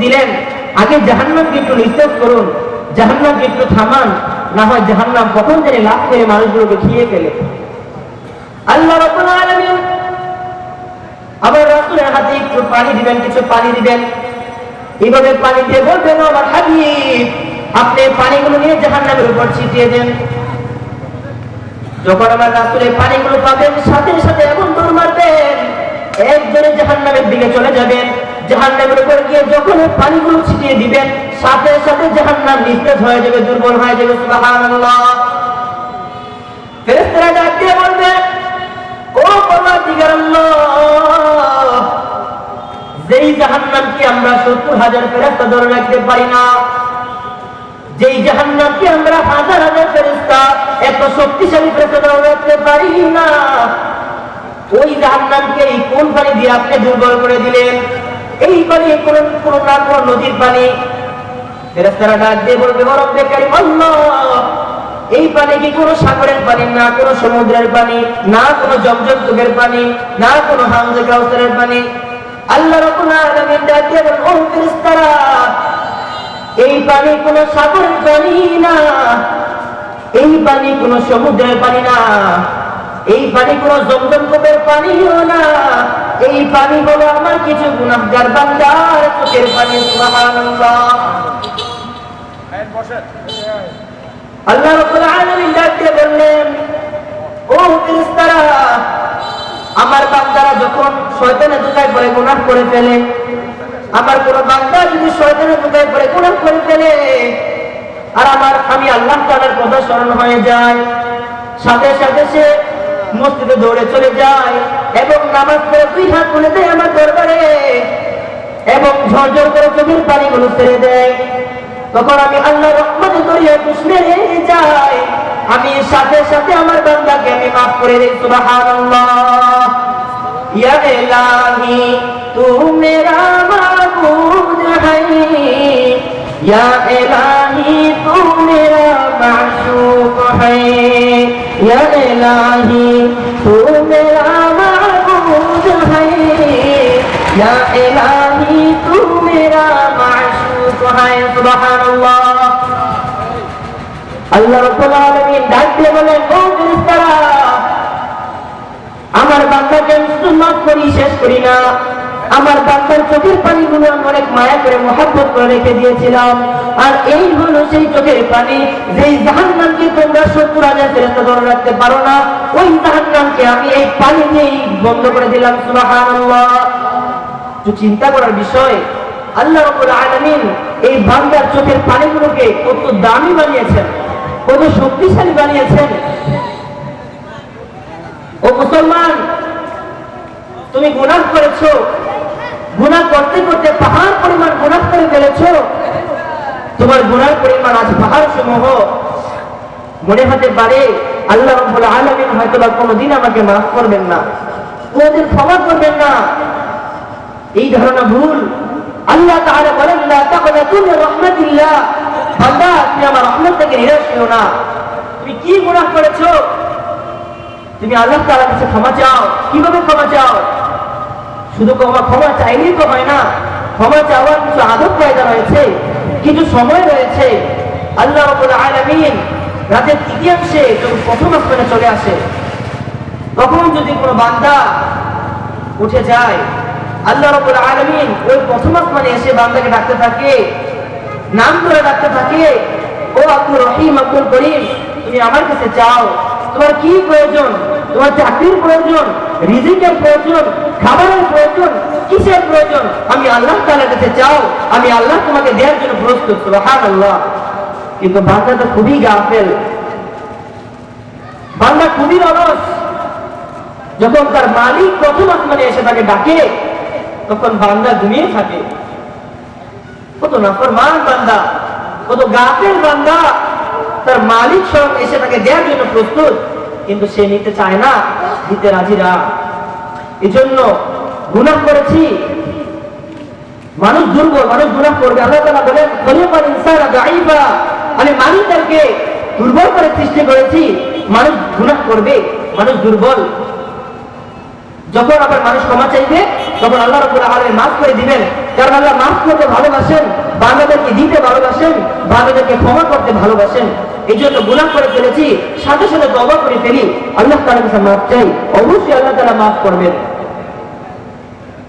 দিলেন। আগে একটু করুন। জাহান্নামকে একটু থামান। না হয় জাহান্নাম কখন লাভ করে মানুষগুলোকে খেয়ে ফেলে। আল্লাহ আবার হাতে একটু পানি দিবেন, কিছু পানি দিবেন। এইভাবে পানি দিয়ে বলবেন আমার হাবিব, আপনি পানিগুলো নিয়ে জাহান্নামের উপর ছিটিয়ে দেন। যখন আমার রাসূলের পানিগুলো পাবেন, সাথে সাথে এমন দৌড় মারবেন, একজনে জাহান্নামের দিকে চলে যাবেন। জাহান্নামের উপর গিয়ে যখন পানিগুলো ছিটিয়ে দিবেন সাথে সাথে জাহান্নাম নিস্তেজ হয়ে যাবে, দুর্বল হয়ে যাবে, সুবহানাল্লাহ। ফেরেশতারা ডাক বলবে, ও আল্লাহ যেই জাহান্নামকে আমরা সত্তর হাজার ফেরেশতা ধরে রাখতে পারি না, যেই জাহান্নামকে আমরা হাজার হাজার ফেরেশতা এত শক্তিশালী ফেরেশতা ধরে রাখতে পারি না, ওই জাহান্নামকে এই কোন পানি দিয়ে আপনি দুর্বল করে দিলেন? এই পানি কোন কোন না কোন নদীর পানি ফেরেশতারা ডাক দিয়ে বলবে এই পানি কি কোনো সাগরের পানি না কোনো সমুদ্রের পানি না কোনো জমজম পানি না কোনো হামজে কাউসারের পানি আল্লাহ এই পানি কোনো সাগরের পানি না, এই পানি কোনো সমুদ্রের পানি না, এই পানি কোনো জমজম পানিও না। এই পানি হলো আমার কিছু গুনাহগার বান্দার চোখের পানি সুবহানাল্লাহ। আল্লাহ রাব্বুল আলামিন ডাক দিয়ে বললেন ও ফেরেশতারা আমার বান্দারা যখন শয়তানের ধোঁকায় পড়ে গুনাহ করে ফেলে আমার কোন বান্দা যদি শয়তানের ধোঁকায় পড়ে গুনাহ করে ফেলে আর আমার আমি আল্লাহ তাআলার কথা স্মরণ হয়ে যায় সাথে সাথে সে মসজিদে দৌড়ে চলে যায় এবং নামাজ পড়ে দুই হাত তুলে দেয় আমার দরবারে। এবং ঝরঝর করে চোখের পানি গুলো ছেড়ে দেয়। তখন আমি আল্লাহ রহমতে দরিয়া কৃষ্ণের যাই। আমি সাথে সাথে আমার বান্দাকে আমি মাফ করে দিই, সুবহানাল্লাহ। ইয়া ইলাহি তু মেরা মাবুদ হাই ইয়া ইলাহি তু মেরা মাশূক হাই ইয়া ইলাহি আমার বাচ্চাকে সুন্নাত করি, শেষ করি না। আমার বাচ্চার চোখের পানিগুলো আমি অনেক মায়া করে মোহাব্বত করে রেখে দিয়েছিলাম। আর এই হলো সেই চোখের পানি, যেই জাহান নামকে তোমরা সত্তর হাজার ফেরত ধরে রাখতে পারো না, ওই জাহান নামকে আমি এই পানি দিয়েই বন্ধ করে দিলাম সুবাহ তো চিন্তা করার বিষয়। আল্লাহ রাব্বুল আলামিন এই বান্দার চোখের পানিগুলোকে কত দামি বানিয়েছেন, কত শক্তিশালী বানিয়েছেন। ও মুসলমান, তুমি গুনাহ করেছ, গুনাহ করতে করতে পাহাড় পরিমাণ গুনাহ করে ফেলেছো। তোমার গুনার পরিমাণ আজ পাহাড় সমূহ মনে হতে পারে আল্লাহ আলামিন হয়তো বা কোনোদিন আমাকে মাফ করবেন না, কোনোদিন ক্ষমা করবেন না। এই ধারণা ভুল। আল্লাহ তাআলা বলেন, লা তাকনাতু মির রাহমাতিল্লাহ। বান্দা, তুমি আমার রহমত থেকে নিরাশ হও না। তুমি কি গুনাহ করেছ? তুমি আল্লাহ তাআলার কাছে ক্ষমা চাও। কীভাবে ক্ষমা চাও? শুধু ক্ষমা ক্ষমা চাইলেই তো হয় না? ক্ষমা চাওয়ার কিছু আদব কায়দা রয়েছে, কিছু সময় রয়েছে। আল্লাহ রাব্বুল আলামিন রাতের তৃতীয়াংশে যখন প্রথম আসমানে চলে আসে, তখন যদি কোনো বান্দা উঠে যায় আল্লাহ রাব্বুল আলামিন ওই প্রথম আসমানে এসে বান্দাকে ডাকতে থাকে, নাম ধরে ডাকতে থাকে, ও আব্দুর রহিম, আব্দুল করিম, তুমি আমার কাছে চাও, তোমার কি প্রয়োজন? তোমার চাকরির প্রয়োজন, রিজিকের প্রয়োজন, খাবারের প্রয়োজন, কিসের প্রয়োজন? আমি আল্লাহ তাআলার কাছে চাও, আমি আল্লাহ তোমাকে দেওয়ার জন্য প্রস্তুত, সুবহানাল্লাহ। কিন্তু বান্দা তো খুবই গাফেল। বান্দা খুবই অলস। যখন তার মালিক প্রথম আসমানে এসে তাকে ডাকে তখন বান্দা ঘুমিয়ে থাকে। কত নাফরমান বান্দা, কত গাফেল বান্দা। তার মালিক সব এসে তাকে দেওয়ার জন্য প্রস্তুত, কিন্তু সে নিতে চায় না, দিতে রাজি না। এই জন্য গুনাহ করেছি। মানুষ দুর্বল, মানুষ গুনাহ করবে। আল্লাহ বলেন খলিকাল ইনসানা দাঈফা। আমি মানুষদেরকে দুর্বল করে সৃষ্টি করেছি। মানুষ গুনাহ করবে, মানুষ দুর্বল। যখন আবার মানুষ ক্ষমা চাইবে, তখন আল্লাহ রব্বুল আলামিন মাফ করে দিবেন। কারণ আল্লাহ মাফ করতে ভালোবাসেন, বান্দাদেরকে দিতে ভালোবাসেন, বান্দাদেরকে ক্ষমা করতে ভালোবাসেন। এই জন্য গুনাহ করে ফেলেছি, সাথে সাথে তবা করে ফেলি। আল্লাহ তাআলার কাছে মাফ চাই, অবশ্যই আল্লাহ তাআলা মাফ করবেন।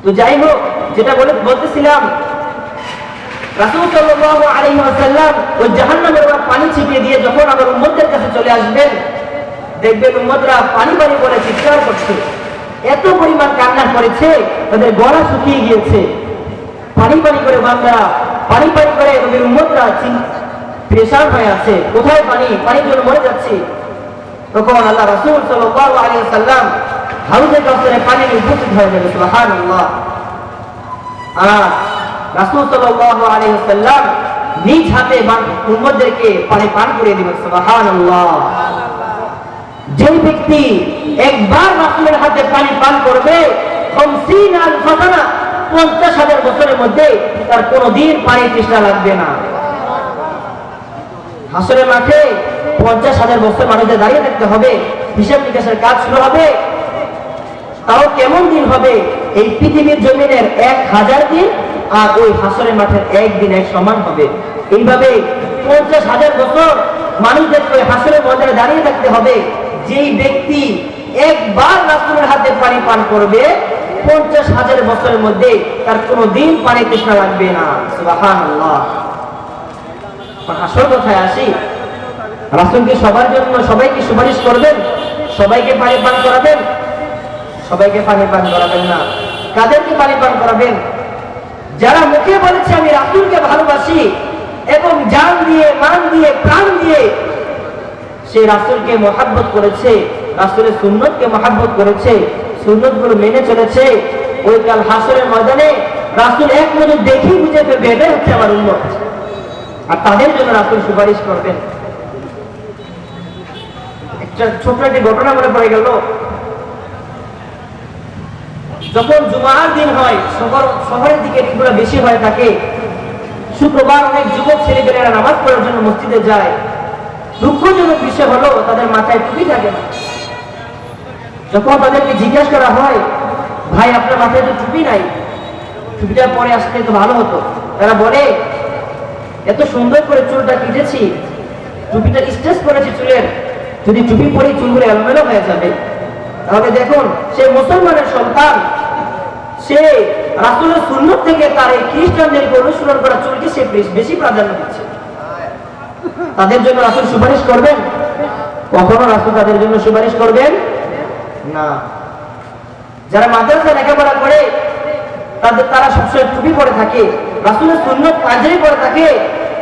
তো যাই হোক, যেটা বলে বলতেছিলাম দেখবেন উম্মতরা পানি পানি বলে চিৎকার করছে। এত পরিমাণ কান্না করেছে, তাদের গলা শুকিয়ে গিয়েছে। পানি পানি করে বান্দারা পানি পানি করে তাদের উম্মতরা প্রেশার হয়ে আছে। কোথায় পানি? পানির জন্য মরে যাচ্ছে। তখন আল্লাহ রাসূল সাল্লাল্লাহু আলাইহি ওয়াসাল্লাম হাউজে কাউসারে পানি উপস্থিত হয়ে যাবে সুবহানাল্লাহ। আর রাসূল সাল্লাল্লাহু আলাইহি ওয়াসাল্লাম নিজ হাতে উম্মতদেরকে পানি পান করে দিবেন সুবহানাল্লাহ। যে ব্যক্তি একবার রাসূলের হাতে পানি পান করবে 50 হাজার বছরের মধ্যে তার কোনোদিন পানি তৃষ্ণা লাগবে না। হাসরের মাঠে পঞ্চাশ হাজার বছর মানুষদের দাঁড়িয়ে থাকতে হবে, হিসাব নিকাশের কাজ শুরু হবে। তাও কেমন দিন হবে? এই পৃথিবীর জমিনের এক হাজার দিন আর ওই হাসরের মাঠের একদিন এক সমান হবে। এইভাবে পঞ্চাশ হাজার বছর মানুষদেরকে ওই হাসরের ময়দানে দাঁড়িয়ে থাকতে হবে। যেই ব্যক্তি একবার রাসুলের হাতে পানি পান করবে, পঞ্চাশ হাজার বছরের মধ্যে তার কোনো দিন পানি তৃষ্ণা লাগবে না। আসল কথায় আসি, রাসুলকে সবার জন্য সবাইকে সুপারিশ করবেন, সবাইকে পানি পান করাবেন, সবাইকে পানি পান করাবেন না। কাদেরকে পানি পান করাবেন? যারা মুখে বলেছে, আমি রাসুলকে ভালোবাসি এবং জান দিয়ে, মান দিয়ে, প্রাণ দিয়ে সে রাসুলকে মহাব্বত করেছে, রাসুলের সুন্নতকে মহাব্বত করেছে সুন্নতগুলো মেনে চলেছে। ওই কাল হাসরের ময়দানে রাসুল এক নজর দেখি বুঝে এটাই হচ্ছে আমার উন্নত আর তাদের জন্য রাসুল সুপারিশ করবেন। একটা ছোট্ট একটি ঘটনা মনে পড়ে গেল। যখন জুমার দিন হয়, শহর, শহরের দিকে বেশি হয়ে থাকে। শুক্রবার অনেক যুবক ছেলেপেলেরা নামাজ পড়ার জন্য মসজিদে যায়। দুঃখজনক বিষয় হলো, তাদের মাথায় টুপি থাকে। না যখন তাদেরকে জিজ্ঞাসা করা হয়, ভাই, আপনার মাথায় তো টুপি নাই। টুপিটা পরে আসলে তো ভালো হতো। তারা বলে, এত সুন্দর করে চুলটা কেটেছি। টুপিটা স্ট্রেস করেছি চুলের। যদি টুপি পরে চুলগুলো এলোমেলো হয়ে যাবে, তাহলে দেখুন, সে মুসলমানের সন্তান। সে রাসুলের সুন্নত থেকে তার এই খ্রিস্টানদেরকে অনুসরণ করা চুলকে সে বেশি প্রাধান্য দিচ্ছে। তাদের জন্য রাসুল সুপারিশ করবেন? কখনো রাসুল তাদের জন্য সুপারিশ করবেন? না। যারা মাদ্রাসা লেখাপড়া করে, তাদের, তারা সবসময় টুপি পরে থাকে। রাসুলের সুন্নত পাঞ্জাবি পরে থাকে।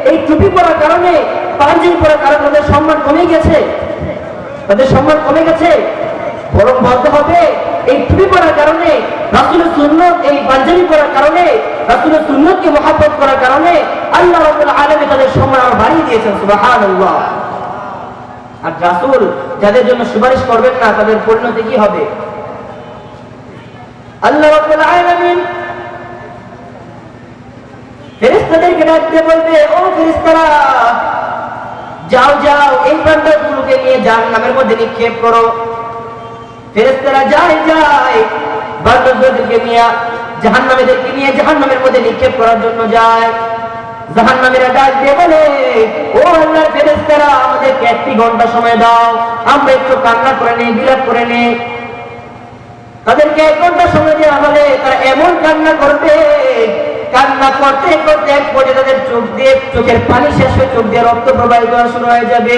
এই টুপি পরার কারণে পাঞ্জাবি পরার কারণে তাদের সম্মান কমে গেছে। তাদের সম্মান কমে গেছে। বরং বলতে হবে। এই টুপি পরার কারণে, রাসুলের সুন্নত, এই পাঞ্জাবি পরার কারণে, রাসুলের সুন্নতকে মহাব্বত করার কারণে আল্লাহ রাব্বুল আলামিন তাদের সম্মান আরও বাড়িয়ে দিয়েছেন, সুবহানাল্লাহ। আর রাসূল যাদের জন্য সুপারিশ করবেন না, তাদের পরিণতি কি হবে? আল্লাহ ফেরেশতাদেরকে ডাকতে বলবে, ও ফেরেশতারা, যাও যাও, এই বান্দাগুলোকে নিয়ে জাহান্নামের মধ্যে নিক্ষেপ করো। ফেরেশতারা যায় যায়। বান্দাদেরকে নিয়ে, জাহান্নামীদেরকে নিয়ে জাহান্নামের মধ্যে নিক্ষেপ করার জন্য যায়। জাহান্নামীরা ডাক দিয়ে বলে, ও আল্লাহর ফেরেশতারা, আমাদেরকে একটি ঘণ্টা সময় দাও। আমরা একটু কান্না করে নেই, বিলাপ করে নেই। তাদেরকে এক ঘণ্টা সময় দেওয়া হলে তারা এমন কান্না করবে, কান্না করতে করতে এক পর্যায়ে তাদের চোখ দিয়ে, চোখের পানি শেষ হয়ে চোখ দিয়ে রক্ত প্রবাহিত শুরু হয়ে যাবে।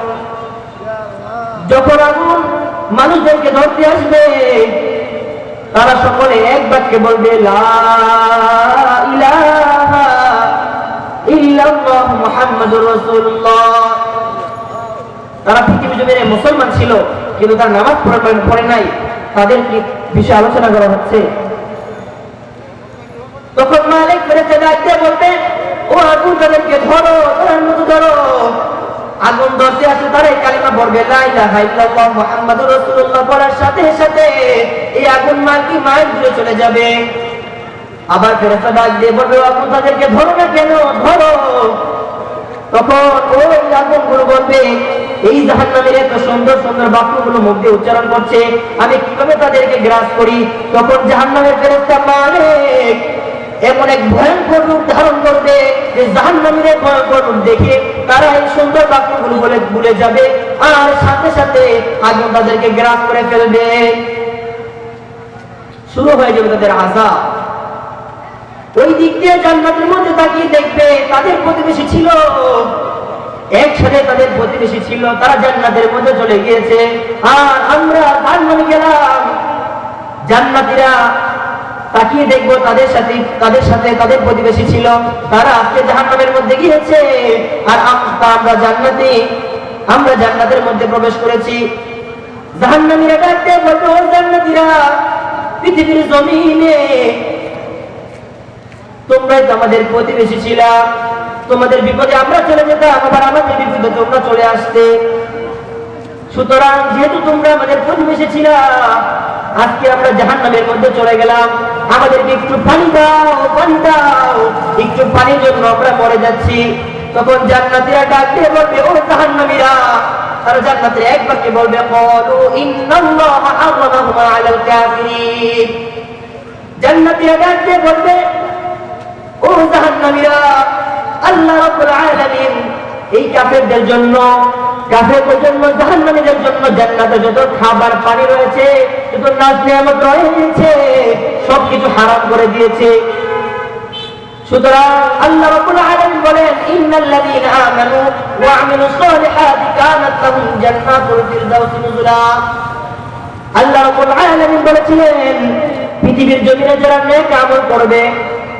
যখন আগুন মানুষদেরকে ধরতে আসবে, তারা সকলে এক বাক্যে বলবে তারা পৃথিবী জমিনে মুসলমান ছিল, কিন্তু তার নামাজ পড়ে নাই। তাদের বিষয়ে আলোচনা করা হচ্ছে। তখন মালিক ডাকতে বলবে ও আগুন তাদেরকে ধরো ধরার মতো ধরো আগুন ধরতে আসে তারা এই কালিমা পড়ার সাথে সাথে এই আগুন দূরে চলে যাবে? আবার দিয়ে বলবে, ও আগুন তাদেরকে ধরো না কেন? ধরো। উচ্চারণ করছে, আমি কীভাবে তাদেরকে গ্রাস করি? তখন ফেরেশতা মালিক এমন এক ভয়ঙ্কর রূপ ধারণ করবে যে জাহান্নামের এক ভয়ঙ্কর রূপ দেখে তারা এই সুন্দর বাক্যগুলো বলে ভুলে যাবে। আর সাথে সাথে আগুন তাদেরকে গ্রাস করে ফেলবে। শুরু হয়ে যাবে তাদের আজাব ওই দিক দিয়ে জান্নাতের মধ্যে তাকিয়ে দেখবে তাদের প্রতিবেশী ছিল। একসাথে তাদের প্রতিবেশী ছিল, তারা জান্নাতের মধ্যে চলে গিয়েছে। আর আমরা জান্নাতে গেলাম। জান্নাতীরা তাকিয়ে দেখব তাদের সাথে তাদের সাথে তাদের প্রতিবেশী ছিল। তারা আজকে জাহান্নামের মধ্যে গিয়েছে। আর আম- আমরা জান্নাতি। আমরা জান্নাতের মধ্যে প্রবেশ করেছি। জাহান্নামীরা ডাকতে বলতো "ও জান্নাতীরা, পৃথিবীর জমিনে তোমরাই তো আমাদের সুতরাং যেহেতু তোমরা আমাদের প্রতিবেশী ছিলা, আজকে আমরা জাহান্নামের মধ্যে চলে গেলাম। আমাদেরকে একটু পানি দাও পানি দাও। একটু পানির জন্য আমরা মরে যাচ্ছি। তখন জান্নাতীরা ডাক বলবে, ও জাহান্নামীরা, তারা জান্নাতের এক বাক্যে বলবে হারামাহুমা আলাল কাফিরিন। বলবে, ও জাহান্নামীরা, আল্লাহ রাব্বুল আলামিন, এই কাফেরদের জন্য কাফেরদের জন্য, জাহান্নামীদের জন্য জান্নাতে যত খাবার, পানি রয়েছে, যত নাজ নিয়ামত রয়েছে, সবকিছু হারাম করে দিয়েছে। সুতরাং আল্লাহ রাব্বুল আলামিন বলেন, ইন্নাল্লাযীনা আমানু ওয়া সালিহাতি কানাত লাহুম জান্নাতুল ফিরদাউসি নুজুলা। আল্লাহ রাব্বুল আলামিন বলেছিলেন, পৃথিবীর জমিনে যারা নেক আমল করবে,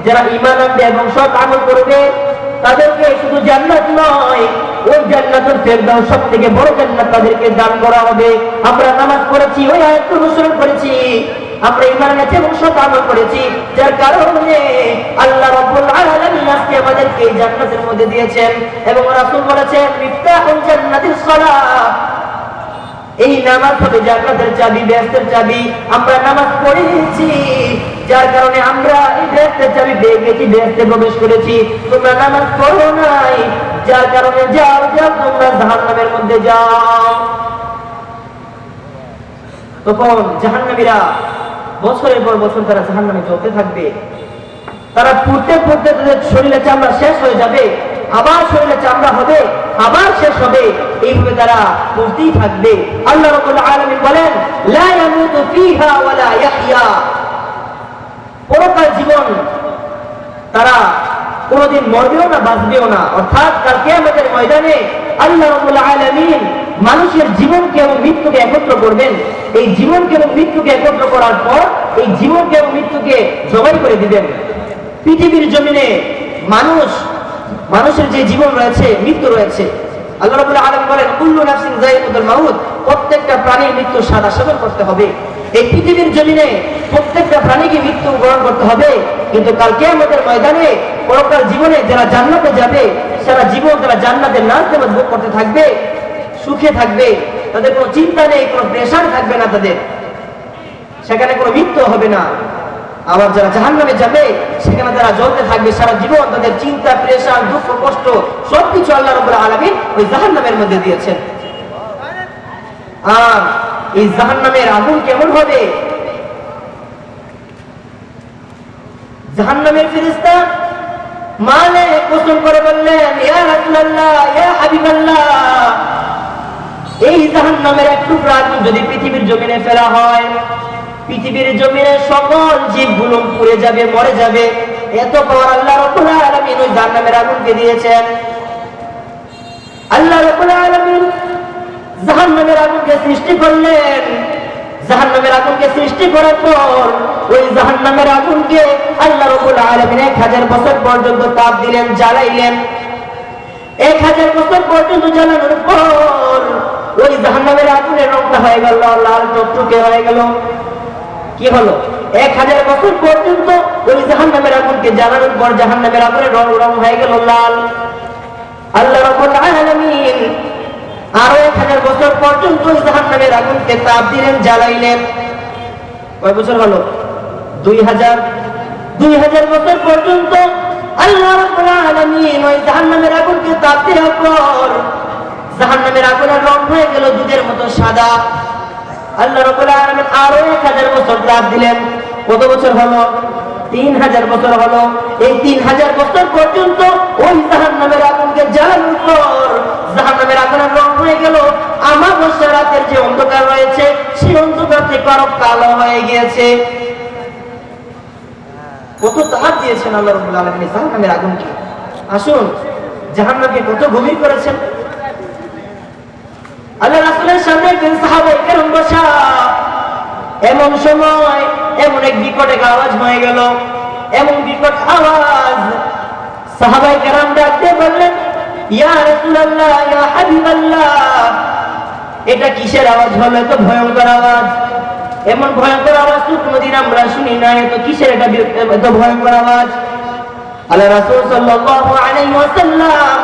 যারা ঈমান আনবে এবং সৎ আমল করবে, তাদেরকে শুধু জান্নাত নয়, ওই ফেরদাউস সবথেকে বড় জান্নাত তাদেরকে দান করা হবে। আমরা নামাজ পড়েছি, ওই আয়াত অনুসরণ করেছি। আমরা ঈমান এনেছি এবং সৎ করেছি, যার কারণে আল্লাহ রাব্বুল আলামিন আজকে আমাদেরকে এই জান্নাতের মধ্যে দিয়েছেন এবং রাসূল বলেছেন, মিফতাহুল জান্নাতিস সালাহ। এই নামাজ হবে জান্নাতের চাবি, ব্যস্তের চাবি। আমরা নামাজ পড়েছি, যার কারণে আমরা এই ব্যস্তের চাবি পেয়ে গেছি ব্যস্তে প্রবেশ করেছি। তোমরা নামাজ পড়ো নাই, যার কারণে যাও যাও, তোমরা জাহান্নামের মধ্যে যাও। তখন জাহান্নামীরা বছরের পর বছর তারা জাহান্নামে চলতে থাকবে। তারা পড়তে পড়তে তাদের শরীরে চামড়া শেষ হয়ে যাবে, আবার শরীরে চামড়া হবে, আবার শেষ হবে। এইভাবে তারা পড়তেই থাকবে। আল্লাহ রকুল আলমী বলেন পরকাল জীবন তারা কোনোদিন মরবেও না, বাঁচবেও না। অর্থাৎ কাল কিয়ামতের ময়দানে আল্লাহ আলামিন মানুষের জীবনকে এবং মৃত্যুকে একত্র করবেন। এই জীবনকে এবং মৃত্যুকে একত্র করার পর এই জীবনকে এবং মৃত্যুকে জবাই করে দিবেন। পৃথিবীর জমিনে মানুষ, মানুষের যে জীবন রয়েছে, মৃত্যু রয়েছে। আল্লাহ রাব্বুল আলামিন বলেন, কুল্লু নাফসিন যায়িকাতুল মাউত প্রত্যেকটা প্রাণীর মৃত্যু সাদা সাধন করতে হবে। এই পৃথিবীর জমিনে প্রত্যেকটা প্রাণীকে মৃত্যু গ্রহণ করতে হবে। কিন্তু কালকে কিয়ামতের ময়দানে পরকাল জীবনে যারা জান্নাতে যাবে, সারা জীবন তারা জান্নাতের নাম তেমন ভোগ করতে থাকবে, সুখে থাকবে। তাদের কোনো চিন্তা নেই, কোনো প্রেশার থাকবে না তাদের। সেখানে কোনো মৃত্যু হবে না। আবার যারা জাহান্নামে যাবে, সেখানে তারা জ্বলতে থাকবে সারা জীবন। তাদের চিন্তা প্রেশার দুঃখ, কষ্ট, সবকিছু আল্লাহ রব্বুল আলামিন ওই জাহান্নামের মধ্যে দিয়েছেন। আর এই জাহান্নামের আগুন কেমন হবে? জাহান্নামের ফেরেশতা মালে কোসম করে বললেন এই টুকরা আগুন যদি পৃথিবীর জমিনে ফেলা হয়, পৃথিবীর জমিনে সকল জীবগুলো পুড়ে যাবে, মরে যাবে। এত আল্লাহ রাব্বুল আলামিন ওই জাহান্নামের আগুনকে দিয়েছেন। আল্লাহ রাব্বুল আলামিন জাহান্নামের আগুনকে সৃষ্টি করলেন। জাহান্নামের আগুনকে সৃষ্টি করার পর ওই জাহান্নামের আগুনকে আল্লাহ রাব্বুল আলামিন এক হাজার বছর পর্যন্ত তাপ দিলেন, জ্বালাইলেন। এক হাজার বছর পর্যন্ত জ্বালানোর পর ওই জাহান্নামের আগুনের রংটা হয়ে গেল, লাল টকটকে হয়ে গেল। কি হলো? এক হাজার বছর পর্যন্ত ওই জাহান্নামের আগুনকে জ্বালানোর পর জাহান্নামের আগুনের রং রং হয়ে গেল, লাল। আল্লাহ রাব্বুল আলামিন আরও এক হাজার বছর পর্যন্ত ওই জাহান্নামের আগুনকে তাপ দিলেন, জ্বালাইলেন। কয় বছর হলো? দুই হাজার দুই হাজার বছর পর্যন্ত আল্লাহ আগুনকে তাপ দেওয়ার জাহান্নামের আগুনের রং হয়ে গেল দুধের সাদা। আল্লাহ আরও এক হাজার বছর দিলেন। বছর হলো? তিন হাজার বছর হলো। এই তিন হাজার বছর পর্যন্ত ওই জাহান্নামের আগুনকে জ্বালানোর পর জাহান্নামের আগুনের রং হয়ে গেল। রাতের যে অন্ধকার রয়েছে, সেই অন্ধকার থেকে আরও কালো হয়ে গিয়েছে। কত তাপ দিয়েছেন আল্লাহ জাহান্নামের আগুনকে? আসুন, জাহান্নামকে কত গভীর করেছেন। আল্লাহ সামনে বসা। এমন সময় এমন এক বিকট এক আওয়াজ হয়ে গেল। এমন বিকট আওয়াজ। সাহাবাই কেরাম ডাক দিয়ে বললেন এটা কিসের আওয়াজ হলো? এত ভয়ঙ্কর আওয়াজ। এমন ভয়ঙ্কর আওয়াজ তো কোনোদিন আমরা শুনি না এত কিসের এটা এত ভয়ঙ্কর আওয়াজ? আল্লাহ রাসূল সাল্লাল্লাহু আলাইহি ওয়াসাল্লাম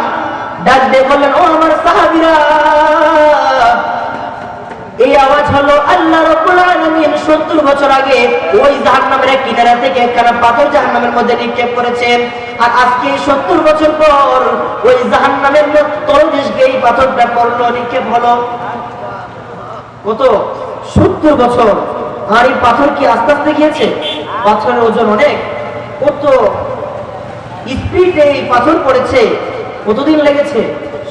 ডাক দিয়ে বললেন, ও আমার সাহাবীরা এই আওয়াজ হলো আল্লাহ রাব্বুল আলামিন 70 বছর আগে ওই জাহান্নামের এক কিনারা থেকে একখানা পাথর জাহান্নামের মধ্যে নিক্ষেপ করেছেন। আর আজকে 70 বছর পর ওই জাহান্নামের তলদেশকে এই পাথরটা পড়ল, নিক্ষেপ হলো। কত? 70 বছর। আর এই পাথর কি আস্তে আস্তে গিয়েছে? পাথরের ওজন অনেক। কত? স্পিডে এই পাথর পড়েছে। কতদিন লেগেছে?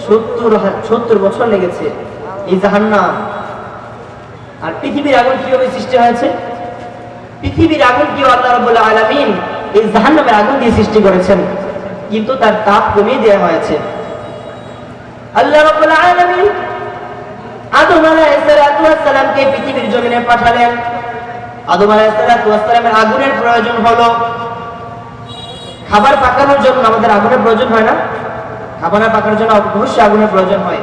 সত্তর সত্তর বছর লেগেছে। এই জাহান্নাম আর পৃথিবীর আগুন কীভাবে সৃষ্টি হয়েছে? পৃথিবীর আগুন কি আল্লাহ রাব্বুল আলামিন এই জাহান্নামের আগুন দিয়ে সৃষ্টি করেছেন, কিন্তু তার তাপ কমিয়ে দেওয়া হয়েছে। আল্লাহ আদম পৃথিবীর জমিনে পাঠালেন। আদম সালামের আগুনের প্রয়োজন হলো, খাবার পাকানোর জন্য আমাদের আগুনের প্রয়োজন হয় না? খাবার পাকানোর জন্য অবশ্যই আগুনের প্রয়োজন হয়।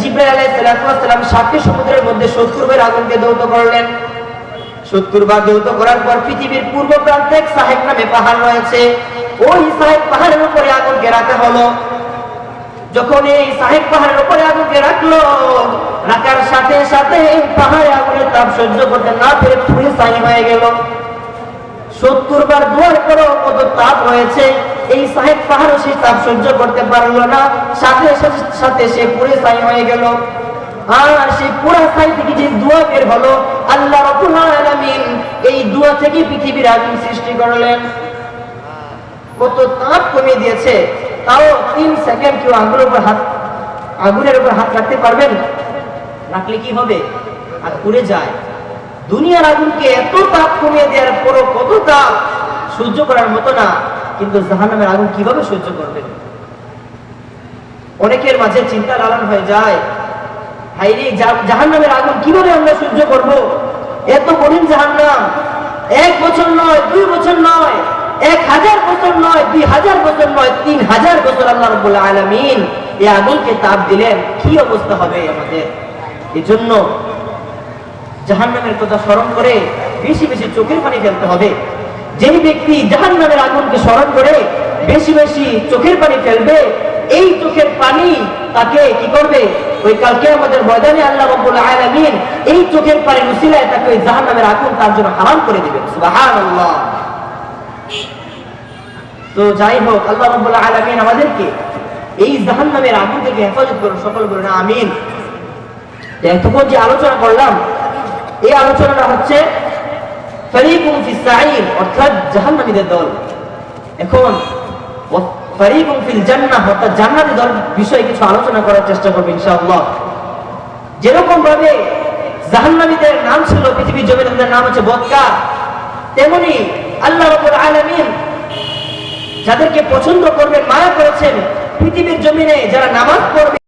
জিব্রাইল আলাইহিস সালাম সাতটি সমুদ্রের মধ্যে সত্তর বার আগুনকে দৌত করলেন। সত্তর বার দৌত করার পর পৃথিবীর পূর্ব প্রান্তে সাহেব নামে পাহাড় রয়েছে। ওই সাহেব পাহাড়ের উপরে আগুনকে রাখা হলো। যখন এই সাহেব পাহাড়ের উপরে আগুনকে রাখল, রাখার সাথে সাথে পাহাড়ে আগুনের তাপ সহ্য করতে না পেরে পুড়ে ছাই হয়ে গেল। সত্তর বার দুয়ার পরও কত তাপ রয়েছে। এই সাহেব পাহাড়ও সে তাপ সহ্য করতে পারল না। সাথে সাথে- সে পুরে সাই হয়ে গেল। আর সেই পুরা ছাই থেকে যে দুয়া বের হলো, আল্লাহ আলামিন এই দুয়া থেকে পৃথিবীর আগুন সৃষ্টি করলেন। কত তাপ কমিয়ে দিয়েছে। তাও তিন সেকেন্ড কেউ আগুনের উপর হাত, আগুনের উপর হাত রাখতে পারবেন? রাখলে কি হবে? আর পুড়ে যায়। দুনিয়ার আগুনকে এত তাপ কমিয়ে দেওয়ার পরও কত তাপ সহ্য করার মতো না, কিন্তু জাহান্নামের আগুন কীভাবে সহ্য করবেন অনেকের মাঝে চিন্তা লালন হয়ে যায় হাইরে জাহান্নামের আগুন কীভাবে আমরা সহ্য করব? এত কঠিন জাহান্নাম। এক বছর নয়, দুই বছর নয়, এক হাজার বছর নয়, দুই হাজার বছর নয়, তিন হাজার বছর আল্লাহ আলামিন এই আগুনকে তাপ দিলেন। কি অবস্থা হবে আমাদের? এজন্য জাহান্নামের কথা স্মরণ করে বেশি বেশি চোখের পানি ফেলতে হবে। যেই ব্যক্তি জাহান্নামের আগুনকে স্মরণ করে বেশি বেশি চোখের পানি ফেলবে, এই চোখের পানি তাকে কি করবে? ওই কালকে আমাদের ময়দানে আল্লাহ রাব্বুল আলামিন এই চোখের পানি উসিলায় তাকে ওই জাহান্নামের আগুন তার জন্য হারাম করে দিবে সুবহানাল্লাহ। তো যাই হোক, আল্লাহ রাব্বুল আলামিন আমাদেরকে এই জাহান্নামের আগুন থেকে হেফাজত করুন সকল বলুন আমিন। এতক্ষণ যে আলোচনা করলাম এই আলোচনাটা হচ্ছে অর্থাৎ জাহান্নামীদের দল। এখন নাম ছিল, পৃথিবীর নাম হচ্ছে তেমনি আল্লাহ যাদেরকে পছন্দ করবেন, মায়া করেছেন, পৃথিবীর জমিনে যারা নামাজ পড়বে